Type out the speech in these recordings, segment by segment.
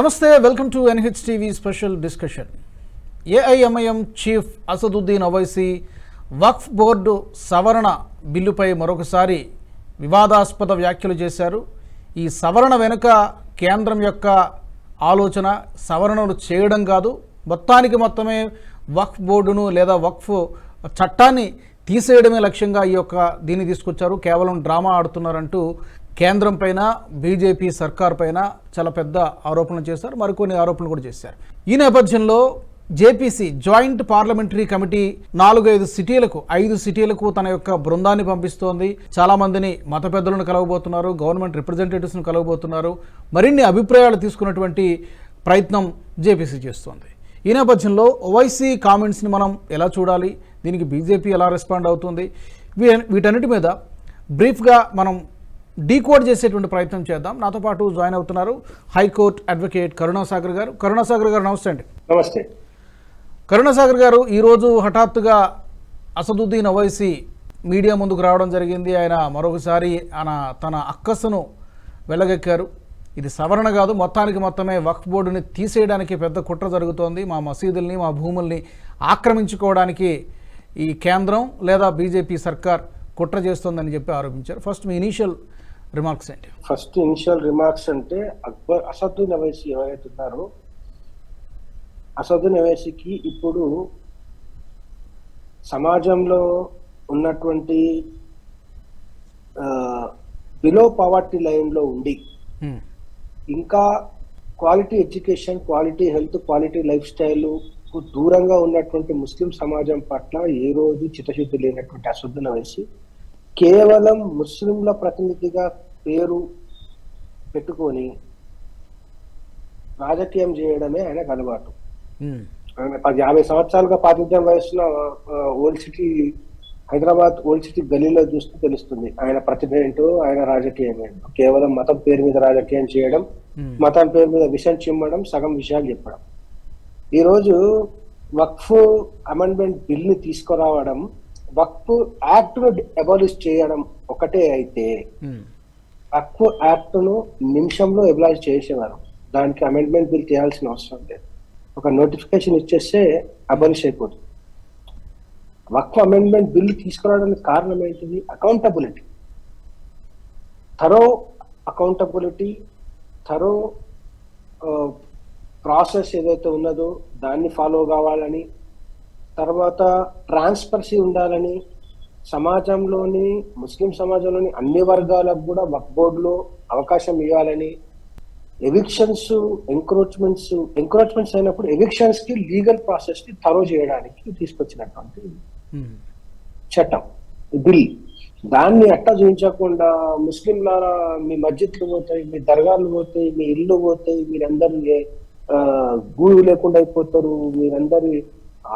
నమస్తే welcome to NH TV special discussion. AIMIM chief Asaduddin Owaisi Waqf board సవరణ బిల్లుపై మరొకసారి వివాదాస్పద వ్యాఖ్యలు చేశారు. ఈ సవరణ వెనుక కేంద్రం యొక్క ఆలోచన సవరణలు చేయడం కాదు. మొత్తానికి మొత్తమే వక్ఫ్ బోర్డును లేదా వక్ఫ్ చట్టాన్ని తీసేయడమే లక్ష్యంగా ఈ యొక్క దీన్ని తీసుకొచ్చారు. కేవలం డ్రామా ఆడుతున్నారంటూ కేంద్రం పైన బీజేపీ సర్కార్ పైన చాలా పెద్ద ఆరోపణలు చేశారు. మరికొన్ని ఆరోపణలు కూడా చేశారు. ఈ నేపథ్యంలో జేపీసీ జాయింట్ పార్లమెంటరీ కమిటీ నాలుగైదు సిటీలకు ఐదు సిటీలకు తన యొక్క బృందాన్ని పంపిస్తోంది. చాలా మందిని మత పెద్దలను కలవబోతున్నారు. గవర్నమెంట్ రిప్రజెంటేటివ్స్ను కలవబోతున్నారు. మరిన్ని అభిప్రాయాలు తీసుకున్నటువంటి ప్రయత్నం జేపీసీ చేస్తోంది. ఈ నేపథ్యంలో ఓవైసీ కామెంట్స్ని మనం ఎలా చూడాలి? దీనికి బీజేపీ ఎలా రెస్పాండ్ అవుతుంది? వీటన్నిటి మీద బ్రీఫ్గా మనం డీకోడ్ చేసేటువంటి ప్రయత్నం చేద్దాం. నాతో పాటు జాయిన్ అవుతున్నారు హైకోర్టు అడ్వకేట్ కరుణాసాగర్ గారు. కరుణాసాగర్ గారు నమస్తే అండి. నమస్తే. కరుణాసాగర్ గారు ఈరోజు హఠాత్తుగా అసదుద్దీన్ అవైసీ మీడియా ముందుకు రావడం జరిగింది. ఆయన మరొకసారి ఆయన తన అక్కస్సును వెళ్ళగక్కారు ఇది సవరణ కాదు. మొత్తానికి మొత్తమే వక్ఫ్ బోర్డుని తీసేయడానికి పెద్ద కుట్ర జరుగుతోంది. మా మసీదుల్ని మా భూముల్ని ఆక్రమించుకోవడానికి ఈ కేంద్రం లేదా బీజేపీ సర్కార్ కుట్ర చేస్తోందని చెప్పి ఆరోపించారు. ఫస్ట్ మీ ఇనీషియల్ రిమార్క్స్ ఏంటి ఫస్ట్ ఇనిషియల్ రిమార్క్స్ అంటే అక్బర్ అసదుద్దీన్ అవైసీ ఎవరైతే ఉన్నారో అసదుద్దీన్ అవైసీకి ఇప్పుడు సమాజంలో ఉన్నటువంటి బిలో పవర్టీ లైన్లో ఉండి హ్మ్. ఇంకా quality education quality health quality life స్టైల్కు దూరంగా ఉన్నటువంటి ముస్లిం సమాజం పట్ల ఏ రోజు చిత్తశుద్ధి లేనటువంటి అసదుద్దీన్ అవైసీ కేవలం ముస్లింల ప్రతినిధిగా పేరు పెట్టుకొని రాజకీయం చేయడమే ఆయనకు అలవాటు. ఆయన పది యాభై సంవత్సరాలుగా ప్రాతినిధ్యం వహిస్తున్న ఆ, old city Hyderabad old city గలీలో చూస్తే తెలుస్తుంది ఆయన ప్రతిభ ఏంటో ఆయన రాజకీయం ఏంటో కేవలం మతం పేరు మీద రాజకీయం చేయడం. మతం పేరు మీద విషయం చిమ్మడం సగం విషయాలు చెప్పడం ఈ రోజు వక్ఫ్ అమెండ్మెంట్ బిల్ని తీసుకురావడం వక్ఫ్ యాక్ట్ను అబాలిష్ చేయడం ఒకటే అయితే. వక్ఫ్ యాక్ట్ను నిమిషంలో ఎబలాజ్ చేసేవారు. దానికి అమెండ్మెంట్ బిల్ చేయాల్సిన అవసరం లేదు. ఒక నోటిఫికేషన్ ఇచ్చేస్తే అబాలిష్ అయిపోతుంది. వక్ఫ్ అమెండ్మెంట్ బిల్ తీసుకురావడానికి కారణం ఏంటిది? Accountability through accountability through process ఏదైతే ఉన్నదో దాన్ని ఫాలో కావాలని తర్వాత ట్రాన్స్పరసీ ఉండాలని సమాజంలోని ముస్లిం సమాజంలోని అన్ని వర్గాలకు కూడా వక్ బోర్డులో అవకాశం ఇవ్వాలని ఎవిక్షన్స్ ఎంక్రోచ్మెంట్స్ ఎంక్రోచ్మెంట్స్ అయినప్పుడు ఎవిక్షన్స్కి లీగల్ ప్రాసెస్ని థరో చేయడానికి తీసుకొచ్చినటువంటి హ్మ్. చట్టం బిల్ దాన్ని అట్టా చూపించకుండా ముస్లింలారా మీ మస్జిద్లు పోతాయి మీ దర్గాలు పోతాయి మీ ఇల్లు పోతాయి మీరందరూ గూడు లేకుండా అయిపోతారు మీరందరి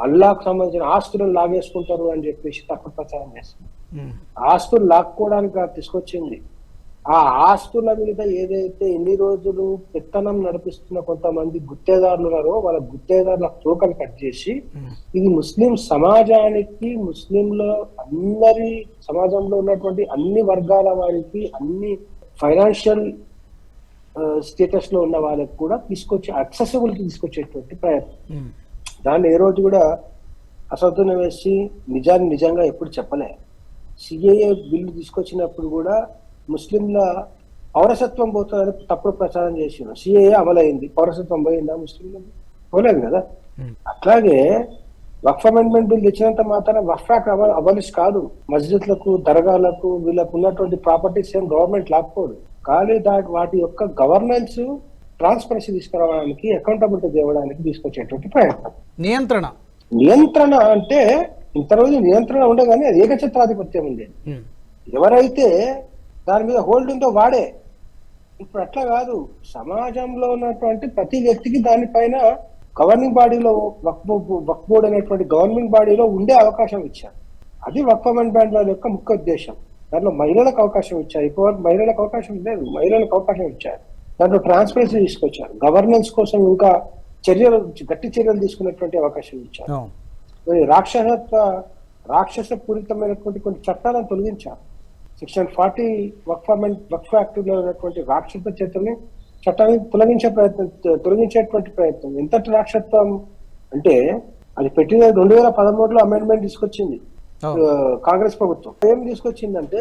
అల్లాకు సంబంధించిన ఆస్తులను లాగేసుకుంటారు అని చెప్పేసి తప్పుడు ప్రచారం చేస్తారు ఆస్తులు లాక్కోవడానికి తీసుకొచ్చింది. ఆ ఆస్తుల మీద ఏదైతే ఎన్ని రోజులు పెత్తనం నడిపిస్తున్న కొంతమంది గుత్తేదారులు ఉన్నారో వాళ్ళ గుత్తేదారుల తోకలు కట్ చేసి ఇది ముస్లిం సమాజానికి ముస్లింల అందరి సమాజంలో ఉన్నటువంటి అన్ని వర్గాల వారికి అన్ని ఫైనాన్షియల్ స్టేటస్లో ఉన్న వాళ్ళకి కూడా తీసుకొచ్చి అక్సెసిబిలిటీ తీసుకొచ్చేటువంటి ప్రయత్నం. దాన్ని ఏ రోజు కూడా అసదున వేసి నిజాన్ని నిజంగా ఎప్పుడు చెప్పలే. సిఏఏ బిల్లు తీసుకొచ్చినప్పుడు కూడా ముస్లింల పౌరసత్వం పోతుందని తప్పుడు ప్రచారం చేసిండు. సిఏఏ అమలైంది. పౌరసత్వం పోయిందా ముస్లింలు? పోలేదు కదా. అట్లాగే వక్ఫ్ అమెండ్మెంట్ బిల్ తెచ్చినంత మాత్రం వక్ఫ్ యాక్ట్ అబలిష్ కాదు. మస్జిద్లకు దర్గాలకు వీళ్ళకు ఉన్నటువంటి ప్రాపర్టీస్ ఏం గవర్నమెంట్ లాక్కోదు. కానీ దాటి వాటి యొక్క గవర్నెన్స్ ట్రాన్స్పరెన్సీ తీసుకురావడానికి అకౌంటబిలిటీ తేవడానికి తీసుకొచ్చేటువంటి ప్రయత్నం. నియంత్రణ. నియంత్రణ అంటే ఇంత రోజు నియంత్రణ ఉండే కానీ అది ఏకఛత్రాధిపత్యం ఉండేది. హ్మ్. ఎవరైతే దాని మీద హోల్డ్ ఉందో వాడే. ఇప్పుడు అట్లా కాదు. సమాజంలో ఉన్నటువంటి ప్రతి వ్యక్తికి దానిపైన గవర్నింగ్ బాడీలో వక్ఫ్ బోర్డ్ అనేటువంటి గవర్నమెంట్ బాడీలో ఉండే అవకాశం ఇచ్చారు. అది వక్ఫ్ అమెండ్మెంట్ యొక్క ముఖ్య ఉద్దేశం. దాంట్లో మహిళలకు అవకాశం ఇచ్చారు. ఇప్పటివరకు మహిళలకు అవకాశం లేదు. మహిళలకు అవకాశం ఇచ్చారు. దాంట్లో ట్రాన్స్పరెన్సీ తీసుకొచ్చారు. గవర్నెన్స్ కోసం ఇంకా చర్యలు గట్టి చర్యలు తీసుకునేటువంటి అవకాశం ఇచ్చారు. మరి రాక్షసత్వ రాక్షస పూరితమైనటువంటి కొన్ని చట్టాలను తొలగించారు. సెక్షన్ ఫార్టీ అమెండ్ వక్ఫ్ యాక్ట్లో ఉన్నటువంటి రాక్షస చర్యల్ని చట్టాన్ని తొలగించే ప్రయత్నం తొలగించేటువంటి ప్రయత్నం. ఎంత రాక్షత్వం అంటే అది పెట్టిన రెండు వేల పదమూడులో అమెండ్మెంట్ తీసుకొచ్చింది. కాంగ్రెస్ ప్రభుత్వం. ఏం తీసుకొచ్చిందంటే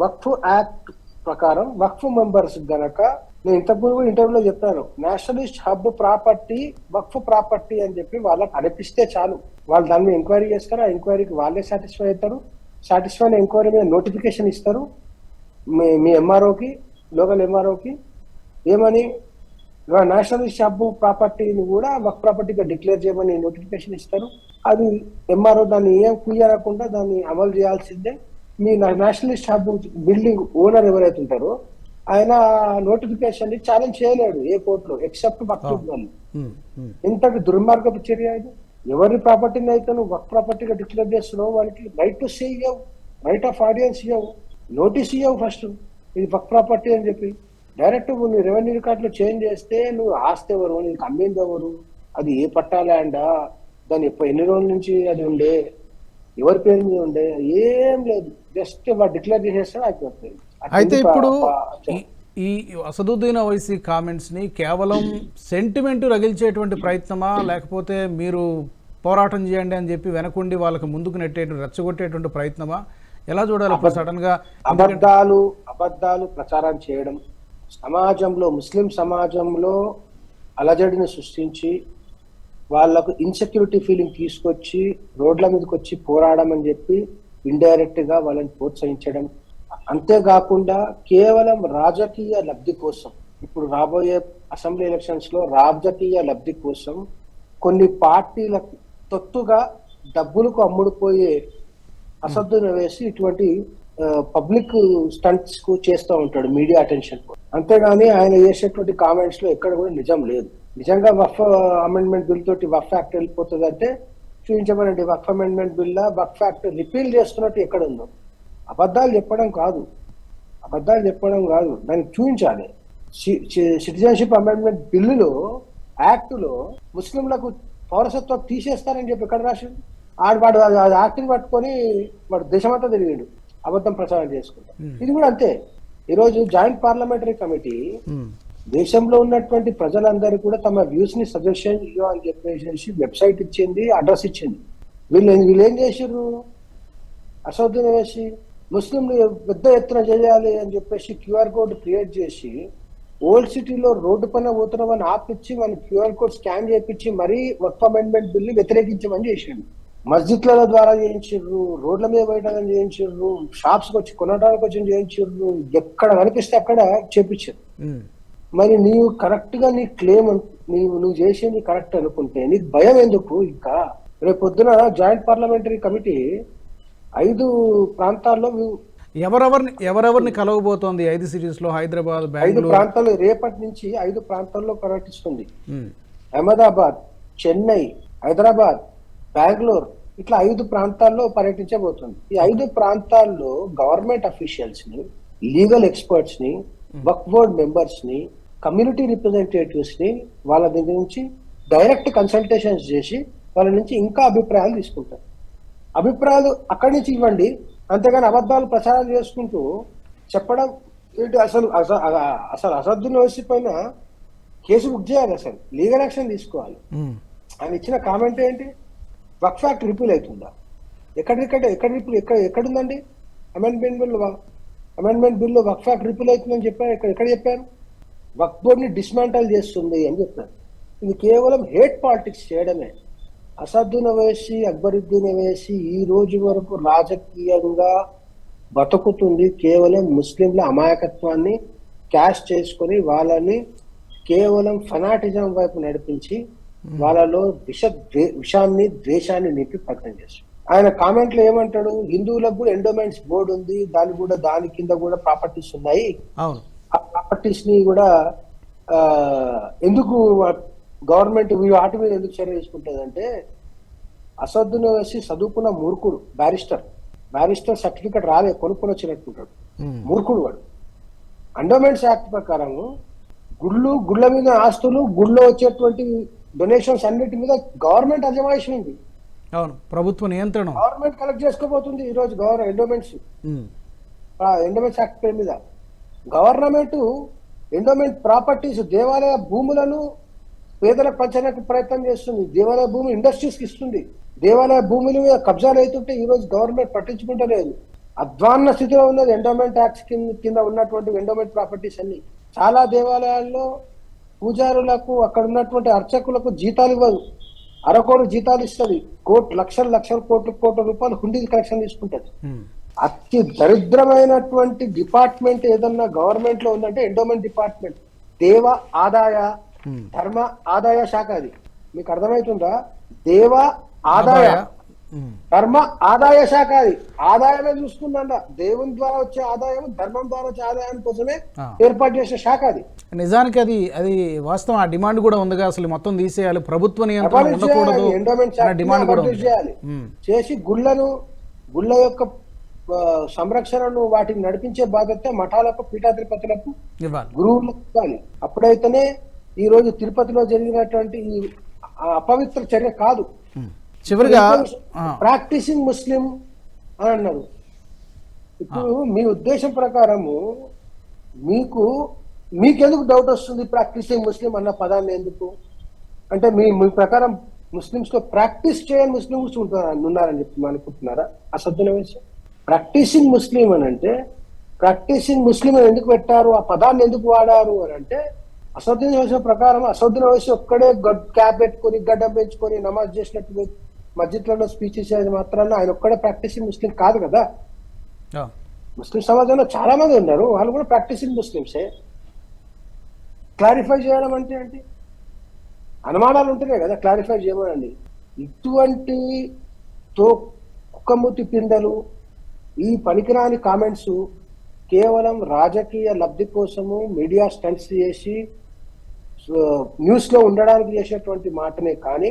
వక్ఫ్ యాక్ట్ ప్రకారం వక్ఫ్ మెంబర్స్ గనక నేను ఇంతకుముందు ఇంటర్వ్యూలో చెప్పాను. Nationalist hub property Waqf property అని చెప్పి వాళ్ళకి అనిపిస్తే చాలు. వాళ్ళు దాని మీద ఎంక్వైరీ చేస్తారు. ఆ ఎంక్వైరీకి వాళ్ళే సాటిస్ఫై అవుతారు. సాటిస్ఫై అయిన ఎంక్వైరీ మీద నోటిఫికేషన్ ఇస్తారు. మీ మీ ఎంఆర్ఓకి లోకల్ ఎంఆర్ఓకి ఏమని? నేషనలిస్ట్ హబ్ ప్రాపర్టీని కూడా వక్ ప్రాపర్టీగా డిక్లేర్ చేయమని నోటిఫికేషన్ ఇస్తారు. అది ఎంఆర్ఓ దాన్ని ఏం కుయ్యనకుండా దాన్ని అమలు చేయాల్సిందే. మీ నేషనలిస్ట్ హబ్ బిల్డింగ్ ఓనర్ ఎవరైతే ఉంటారో ఆయన నోటిఫికేషన్ని ఛాలెంజ్ చేయలేడు ఏ కోర్టులో ఎక్సెప్ట్ ఉమ్. ఇంతటి దుర్మార్గపు చర్య ఇది. ఎవరి ప్రాపర్టీని అయితే నువ్వు వర్క్ ప్రాపర్టీగా డిక్లేర్ చేస్తున్నావు వాళ్ళకి రైట్ టు సే ఇవ్వవు రైట్ ఆఫ్ ఆడియన్స్ ఇవ్వవు నోటీస్ ఇవ్వవు ఫస్ట్ ఇది వర్క్ ప్రాపర్టీ అని చెప్పి. డైరెక్ట్ నువ్వు రెవెన్యూ రికార్డులో చేంజ్ చేస్తే నువ్వు ఆస్తి ఎవరు నీకు అమ్మింది ఎవరు అది ఏ పట్టా ల్యాండా దాని ఎన్ని రోజుల నుంచి అది ఉండే ఎవరి పేరు మీద ఉండే ఏం లేదు. జస్ట్ వాడు డిక్లేర్ చేసేస్తాడు అయిపోతుంది. అయితే ఇప్పుడు ఈ- అసదుద్దీన్ ఓవైసీ కామెంట్స్ని కేవలం సెంటిమెంట్ రగిల్చేటువంటి ప్రయత్నమా లేకపోతే మీరు పోరాటం చేయండి అని చెప్పి వెనకుండి వాళ్ళకి ముందుకు నెట్టేటువంటి రెచ్చగొట్టేటువంటి ప్రయత్నమా? ఎలా చూడాలి ఇప్పుడు సడన్గా? అబద్ధాలు అబద్ధాలు ప్రచారం చేయడం సమాజంలో ముస్లిం సమాజంలో అలజడిని సృష్టించి వాళ్ళకు ఇన్సెక్యూరిటీ ఫీలింగ్ తీసుకొచ్చి రోడ్ల మీదకి వచ్చి పోరాడమని చెప్పి ఇండైరెక్ట్గా వాళ్ళని ప్రోత్సహించడం అంతేకాకుండా కేవలం రాజకీయ లబ్ధి కోసం ఇప్పుడు రాబోయే అసెంబ్లీ ఎలక్షన్స్లో రాజకీయ లబ్ధి కోసం కొన్ని పార్టీలకు తొత్తుగా డబ్బులకు అమ్ముడుపోయే అసద్దును వేసి ఇటువంటి పబ్లిక్ స్టంట్స్కు చేస్తూ ఉంటాడు మీడియా అటెన్షన్ అంతేగాని ఆయన చేసేటువంటి కామెంట్స్లో ఎక్కడ కూడా నిజం లేదు. నిజంగా వఫ్ అమెండ్మెంట్ బిల్ తోటి వఫ్ యాక్ట్ వెళ్ళిపోతుంది అంటే చూపించమనండి. Waqf amendment bill Waqf act repeal చేస్తున్నట్టు ఎక్కడ ఉందో అబద్ధాలు చెప్పడం కాదు. అబద్ధాలు చెప్పడం కాదు. దాన్ని చూపించాలి. సిటిజన్షిప్ అమెండ్మెంట్ బిల్లులో యాక్ట్లో ముస్లింలకు పౌరసత్వం తీసేస్తారని చెప్పి ఎక్కడ రాసింది ఆడు వాడు ఆ యాక్ట్ని పట్టుకొని వాడు దేశమంతా తిరిగాడు. అబద్ధం ప్రచారం చేసుకుంటాం. ఇది కూడా అంతే. ఈరోజు జాయింట్ పార్లమెంటరీ కమిటీ దేశంలో ఉన్నటువంటి ప్రజలందరూ కూడా తమ వ్యూస్ని సజెషన్ అని చెప్పేసి వెబ్సైట్ ఇచ్చింది అడ్రస్ ఇచ్చింది. వీళ్ళు వీళ్ళు ఏం చేసారు అసౌద్దీన్ వేసి ముస్లింలు పెద్ద ఎత్తున చేయాలి అని చెప్పేసి క్యూఆర్ కోడ్ క్రియేట్ చేసి ఓల్డ్ సిటీలో రోడ్డు పైన పోతున్నామని ఆపిచ్చి మన క్యూఆర్ కోడ్ స్కాన్ చేయించి మరీ వర్క్ అమెండ్మెంట్ బిల్లు వ్యతిరేకించమని చేసిండు. మస్జిద్ల ద్వారా చేయించారు రోడ్ల మీద బయట చేయించారు షాప్స్ వచ్చి కొనడానికి వచ్చి చేయించారు ఎక్కడ కనిపిస్తే అక్కడ చేపించారు. మరి నీవు కరెక్ట్గా నీ క్లెయిమ్ నీవు నువ్వు చేసేది కరెక్ట్ అనుకుంటే నీకు భయం ఎందుకు ఇంకా? రేపు పొద్దున జాయింట్ పార్లమెంటరీ కమిటీ ఐదు ప్రాంతాల్లో ఎవరెవరిని ఎవరెవరిని కలవబోతోంది ఐదు సిటీస్లో? హైదరాబాద్ ఐదు ప్రాంతాలు రేపటి నుంచి ఐదు ప్రాంతాల్లో పర్యటిస్తుంది. అహ్మదాబాద్ చెన్నై హైదరాబాద్ బెంగళూరు ఇట్లా ఐదు ప్రాంతాల్లో పర్యటించబోతుంది. ఈ ఐదు ప్రాంతాల్లో గవర్నమెంట్ అఫీషియల్స్ని లీగల్ ఎక్స్పర్ట్స్ని వక్ బోర్డ్ మెంబర్స్ని కమ్యూనిటీ రిప్రజెంటేటివ్స్ని వాళ్ళ దగ్గర నుంచి డైరెక్ట్ కన్సల్టేషన్స్ చేసి వాళ్ళ నుంచి ఇంకా అభిప్రాయాలు తీసుకుంటారు. అభిప్రాయాలు అక్కడి నుంచి ఇవ్వండి. అంతేగాని అబద్ధాలు ప్రచారం చేసుకుంటూ చెప్పడం ఏంటి? అసలు అస- అసలు అసద్దుని పైన కేసు బుక్ చేయాలి అసలు. లీగల్ యాక్షన్ తీసుకోవాలి. ఆయన ఇచ్చిన కామెంట్ ఏంటి? వర్క్ ఫ్యాక్ట్ రిపీల్ అవుతుందా? ఎక్కడిక్కడ ఎక్కడ రిపీల్ ఎక్కడ ఎక్కడుందండి? అమెండ్మెంట్ బిల్ అమెండ్మెంట్ బిల్ వర్క్ ఫ్యాక్ట్ రిపీల్ అవుతుందని చెప్పారు. ఎక్కడ ఎక్కడ చెప్పారు? వర్క్ బోర్డ్ని డిస్మాంటల్ చేస్తుంది అని చెప్పారు. ఇది కేవలం హేట్ పాలిటిక్స్ చేయడమే. అసదుద్దీన్ వేసి అక్బరుద్దీన్ వేసి ఈ రోజు వరకు రాజకీయంగా బతుకుతుంది కేవలం ముస్లింల అమాయకత్వాన్ని క్యాష్ చేసుకొని వాళ్ళని కేవలం ఫనాటిజం వైపు నడిపించి వాళ్ళలో విష విషాన్ని ద్వేషాన్ని నింపి పతనం చేస్తారు ఆయన కామెంట్లో ఏమంటాడు? హిందువులకు కూడా ఎండోమెంట్స్ బోర్డు ఉంది దాని కూడా దాని కింద కూడా ప్రాపర్టీస్ ఉన్నాయి. ఆ ప్రాపర్టీస్ని కూడా ఎందుకు గవర్నమెంట్ వాటి మీద ఎందుకు చర్య తీసుకుంటుందంటే అసద్దును వేసి చదువుకున్న మూర్ఖుడు బ్యారిస్టర్. బ్యారిస్టర్ సర్టిఫికెట్ రాలే కొనుక్కొని వచ్చినట్టుకుంటాడు ఉమ్, మూర్ఖుడు వాడు. అండోమెంట్స్ యాక్ట్ ప్రకారం గుళ్ళు గుళ్ళ మీద ఆస్తులు గుళ్ళో వచ్చేటువంటి డొనేషన్స్ అన్నిటి మీద గవర్నమెంట్ అజమాయిషి ఉంది. అవును ప్రభుత్వ నియంత్రణ. గవర్నమెంట్ కలెక్ట్ చేసుకోబోతుంది ఈ రోజు గవర్నమెంట్ ఎండోమెంట్స్ ఎండోమెంట్స్ యాక్ట్ పేరు మీద. గవర్నమెంట్ ఎండోమెంట్ ప్రాపర్టీస్ దేవాలయ భూములను పేదలకు పంచడానికి ప్రయత్నం చేస్తుంది. దేవాలయ భూమి ఇండస్ట్రీస్కి ఇస్తుంది. దేవాలయ భూముల మీద కబ్జాలు అవుతుంటే ఈ రోజు గవర్నమెంట్ పట్టించుకుంటలేదు. అధ్వాన్న స్థితిలో ఉన్నది. ఎండోమెంట్ యాక్ట్ కింద కింద ఉన్నటువంటి ఎండోమెంట్ ప్రాపర్టీస్ అన్ని. చాలా దేవాలయాల్లో పూజారులకు అక్కడ ఉన్నటువంటి అర్చకులకు జీతాలు ఇవ్వదు. అరకోటి జీతాలు ఇస్తుంది. కోట్ లక్షల లక్షల కోట్ల కోట్ల రూపాయలు హుండీ కలెక్షన్ తీసుకుంటది. అతి దరిద్రమైనటువంటి డిపార్ట్మెంట్ ఏదన్నా గవర్నమెంట్లో ఉందంటే ఎండోమెంట్ డిపార్ట్మెంట్ దేవ ఆదాయ. ధర్మ ఆదాయ శాఖ అది. మీకు అర్థమవుతుందా దేవ ఆదాయ. ధర్మ ఆదాయ శాఖ అది. ఆదాయమే చూసుకుందంట. దేవుని ద్వారా వచ్చే ఆదాయం ధర్మం ద్వారా వచ్చే ఆదాయం కోసమే. ఏర్పాటు చేసే శాఖ అది. నిజానికి అది అది వాస్తవం. ఆ డిమాండ్ కూడా ఉందిగా. అసలు మొత్తం తీసేయాలి. ప్రభుత్వ డిమాండ్ కూడా చేయాలి చేసి గుళ్ళను గుళ్ళ యొక్క సంరక్షణను వాటిని నడిపించే బాధ్యత మఠాలకు పీఠాధిపతులకు గురువులకు ఇవ్వాలి. అప్పుడైతేనే ఈ రోజు తిరుపతిలో జరిగినటువంటి ఈ అపవిత్ర చర్య కాదు. చివరిగా ప్రాక్టీసింగ్ ముస్లిం అని అన్నారు. ఇప్పుడు మీ ఉద్దేశం ప్రకారము మీకు మీకెందుకు డౌట్ వస్తుంది ప్రాక్టీసింగ్ ముస్లిం అన్న పదాన్ని ఎందుకు? అంటే మీ మీ ప్రకారం ముస్లిమ్స్లో ప్రాక్టీస్ చేయని ముస్లిమ్స్ ఉంటారా? ఉన్నారని చెప్పి అనుకుంటున్నారా? అసద్దున విషయం. ప్రాక్టీసింగ్ ముస్లిం అని అంటే ప్రాక్టీసింగ్ ముస్లిం అని ఎందుకు పెట్టారు? ఆ పదాన్ని ఎందుకు వాడారు అని అంటే అసదుద్దీన్ విషయం ప్రకారం అసదుద్దీన్ వయసు ఒక్కడే గడ్ క్యాప్ పెట్టుకొని గడ్డం పెంచుకొని నమాజ్ చేసినట్టు మస్జిద్లలో స్పీచ్ ఇచ్చేది మాత్రాన ఆయన ఒక్కడే ప్రాక్టీసింగ్ ముస్లిం కాదు కదా? ముస్లిం సమాజంలో చాలా మంది ఉన్నారు వాళ్ళు కూడా ప్రాక్టీసింగ్ ముస్లింసే క్లారిఫై చేయడం అంటే ఏంటి? అనుమానాలు ఉంటున్నాయి కదా క్లారిఫై చేయమనండి. ఇటువంటి తో కుక్కమూతి పిందలు ఈ పనికిరాని కామెంట్స్ కేవలం రాజకీయ లబ్ధి కోసము మీడియా స్టంట్స్ చేసి న్యూస్లో ఉండడానికి చేసేటువంటి మాటనే కానీ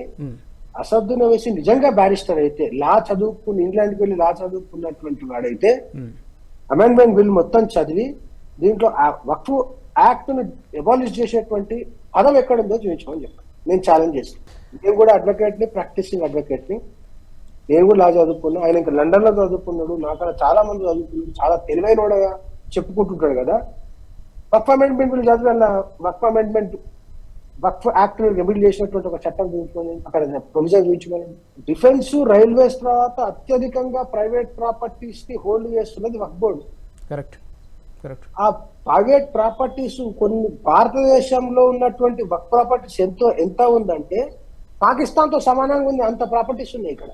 అసద్దున వేసి నిజంగా బ్యారిస్టర్ అయితే లా చదువుకుని ఇంగ్లాండ్కి వెళ్ళి లా చదువుకున్నటువంటి వాడైతే. అమెండ్మెంట్ బిల్ మొత్తం చదివి దీంట్లో వక్ఫ్ యాక్ట్ను ఎబాలిష్ చేసేటువంటి పదం ఎక్కడుందో చూపించమని చెప్పాను. నేను ఛాలెంజ్ చేస్తాను నేను కూడా అడ్వకేట్ని ప్రాక్టీసింగ్ అడ్వకేట్ని నేను కూడా లా చదువుకున్నా. ఆయన ఇంకా లండన్లో చదువుకున్నాడు. నాకన్నా చాలా మంది చదువుకున్నాడు చాలా తెలివైనోడగా చెప్పుకుంటుంటాడు కదా. వక్ఫ్ అమెండ్మెంట్ బిల్ చదివి అలా Waqf amendment Waqf act remedy చేసినటువంటి ఒక చట్టం చూపించుకొని అక్కడ ప్రొవిజన్ చూపించుకొని డిఫెన్స్ రైల్వేస్ తర్వాత అత్యధికంగా ప్రైవేట్ ప్రాపర్టీస్ని హోల్డ్ చేస్తున్నది వక్ఫ్ బోర్డు కరెక్ట్ కరెక్ట్ ఆ ప్రైవేట్ ప్రాపర్టీస్ కొన్ని భారతదేశంలో ఉన్నటువంటి వక్ ప్రాపర్టీస్ ఎంతో ఎంత ఉందంటే పాకిస్తాన్తో సమానంగా ఉంది అంత ప్రాపర్టీస్ ఉన్నాయి ఇక్కడ.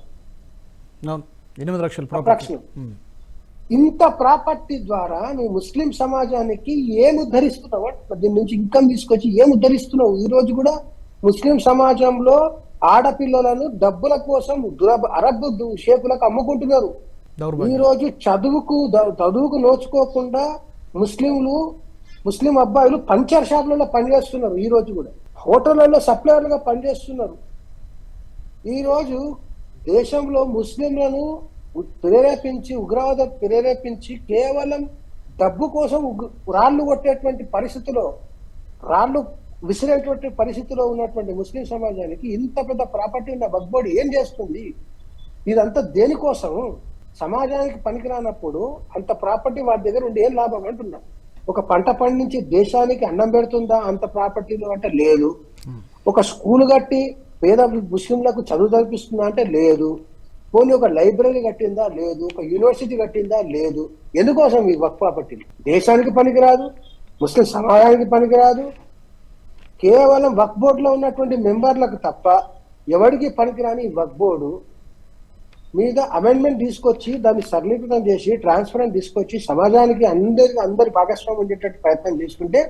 ఎనిమిది లక్షల ప్రాపర్టీ. ఇంత ప్రాపర్టీ ద్వారా నువ్వు ముస్లిం సమాజానికి ఏం ఉద్ధరిస్తున్నావు దీని నుంచి ఇన్కమ్ తీసుకొచ్చి ఏం ఉద్ధరిస్తున్నావు? ఈ రోజు కూడా ముస్లిం సమాజంలో ఆడపిల్లలను డబ్బుల కోసం దురబ అరబ్ షేకులకు అమ్ముకుంటున్నారు. ఈ రోజు చదువుకు చదువుకు నోచుకోకుండా ముస్లింలు ముస్లిం అబ్బాయిలు పంచర్ షాపులలో పనిచేస్తున్నారు. ఈ రోజు కూడా హోటళ్ళలో సప్లయర్లుగా పనిచేస్తున్నారు. ఈ రోజు దేశంలో ముస్లింలను ప్రేరేపించి ఉగ్రవాదం ప్రేరేపించి కేవలం డబ్బు కోసం రాళ్ళు కొట్టేటువంటి పరిస్థితిలో రాళ్ళు విసిరేటువంటి పరిస్థితిలో ఉన్నటువంటి ముస్లిం సమాజానికి ఇంత పెద్ద ప్రాపర్టీ ఉన్న బగ్బోడి ఏం చేస్తుంది? ఇదంతా దేనికోసం? సమాజానికి పనికిరానప్పుడు అంత ప్రాపర్టీ వాడి దగ్గర ఉండి ఏం లాభం అంటున్నాం ఒక పంట పండించి దేశానికి అన్నం పెడుతుందా? అంత ప్రాపర్టీలో అంటే లేదు. ఒక స్కూల్ కట్టి పేద ముస్లింలకు చదువు చదివిస్తుందా అంటే లేదు. పోనీ ఒక లైబ్రరీ కట్టిందా? లేదు. ఒక యూనివర్సిటీ కట్టిందా? లేదు. ఎందుకోసం ఈ వర్క్ ప్రాపర్టీ దేశానికి పనికిరాదు ముస్లిం సమాజానికి పనికిరాదు. కేవలం వక్ బోర్డులో ఉన్నటువంటి మెంబర్లకు తప్ప ఎవరికి పనికిరాని ఈ వక్ బోర్డు మీద అమెండ్మెంట్ తీసుకొచ్చి దాన్ని సరళీకృతం చేసి ట్రాన్స్పరెంట్ తీసుకొచ్చి సమాజానికి అందరికి అందరి భాగస్వామ్యం ఉండేటట్టు ప్రయత్నం చేసుకుంటే.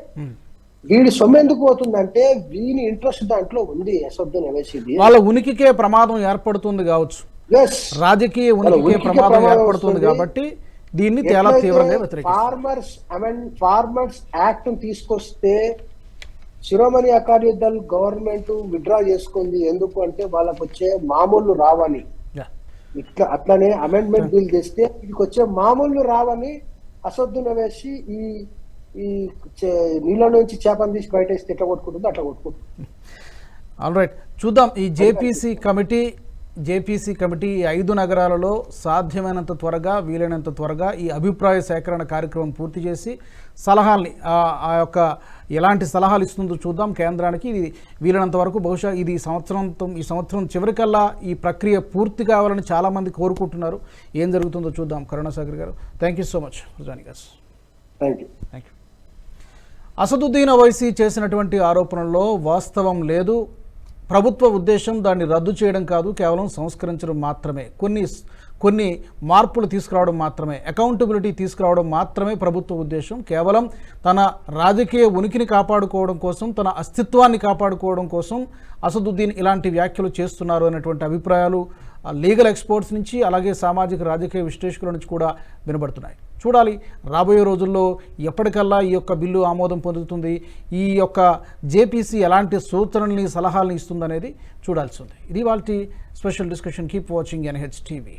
వీడి సొమ్ము ఎందుకు పోతుందంటే వీని ఇంట్రెస్ట్ దాంట్లో ఉంది అసొద్దు నవేసిది వాళ్ళ ఉనికికే ప్రమాదం ఏర్పడుతుంది కావచ్చు. రాజకీయ ఉనికికే ప్రమాదం ఏర్పడుతుంది. కాబట్టి దీన్ని చాలా తీవ్రంగా ఫార్మర్స్ అమెండ్ ఫార్మర్స్ యాక్ట్ తీసుకొస్తే శిరోమణి అకాడీ దళ్ గవర్నమెంట్ విత్డ్రా చేసుకుంది. ఎందుకు అంటే వాళ్ళకి వచ్చే మామూలు రావని. ఇట్లా అట్లనే అమెండ్మెంట్ బిల్ తెస్తే వీటికి వచ్చే మామూలు రావని అసొద్దున వేసి ఈ ఈ నీళ్ళ నుంచి చేపను తీసి బయట వేస్తే ఎట్లా కొట్టుకుంటుందో అట్లా కొట్టుకుంటుంది. ఆల్ రైట్ చూద్దాం. ఈ జేపీసీ కమిటీ జేపీసీ కమిటీ ఈ ఐదు నగరాలలో సాధ్యమైనంత త్వరగా వీలైనంత త్వరగా ఈ అభిప్రాయ సేకరణ కార్యక్రమం పూర్తి చేసి సలహాల్ని ఆ- ఆ యొక్క ఎలాంటి సలహాలు ఇస్తుందో చూద్దాం. కేంద్రానికి ఇది వీలైనంత వరకు బహుశా ఇది ఈ సంవత్సరంతో ఈ సంవత్సరం చివరికల్లా ఈ ప్రక్రియ పూర్తి కావాలని చాలామంది కోరుకుంటున్నారు. ఏం జరుగుతుందో చూద్దాం. Karunasagar garu thank you so much us. Thank you. Thank you. Asaduddin Owaisi చేసినటువంటి ఆరోపణల్లో వాస్తవం లేదు. ప్రభుత్వ ఉద్దేశం దాన్ని రద్దు చేయడం కాదు కేవలం సంస్కరించడం మాత్రమే. కొన్ని కొన్ని మార్పులు తీసుకురావడం మాత్రమే. అకౌంటబిలిటీ తీసుకురావడం మాత్రమే ప్రభుత్వ ఉద్దేశం. కేవలం తన రాజకీయ ఉనికిని కాపాడుకోవడం కోసం తన అస్తిత్వాన్ని కాపాడుకోవడం కోసం అసదుద్దీన్ ఇలాంటి వ్యాఖ్యలు చేస్తున్నారు అనేటువంటి అభిప్రాయాలు లీగల్ ఎక్స్పర్ట్స్ నుంచి అలాగే సామాజిక రాజకీయ విశ్లేషకుల నుంచి కూడా వినబడుతున్నాయి. చూడాలి రాబోయే రోజుల్లో ఎప్పటికల్లా ఈ యొక్క బిల్లు ఆమోదం పొందుతుంది ఈ యొక్క జేపీసీ ఎలాంటి సూచనల్ని సలహాలని ఇస్తుందనేది చూడాల్సి ఉంది. ఇది వాళ్ళ special discussion. Keep watching NH TV.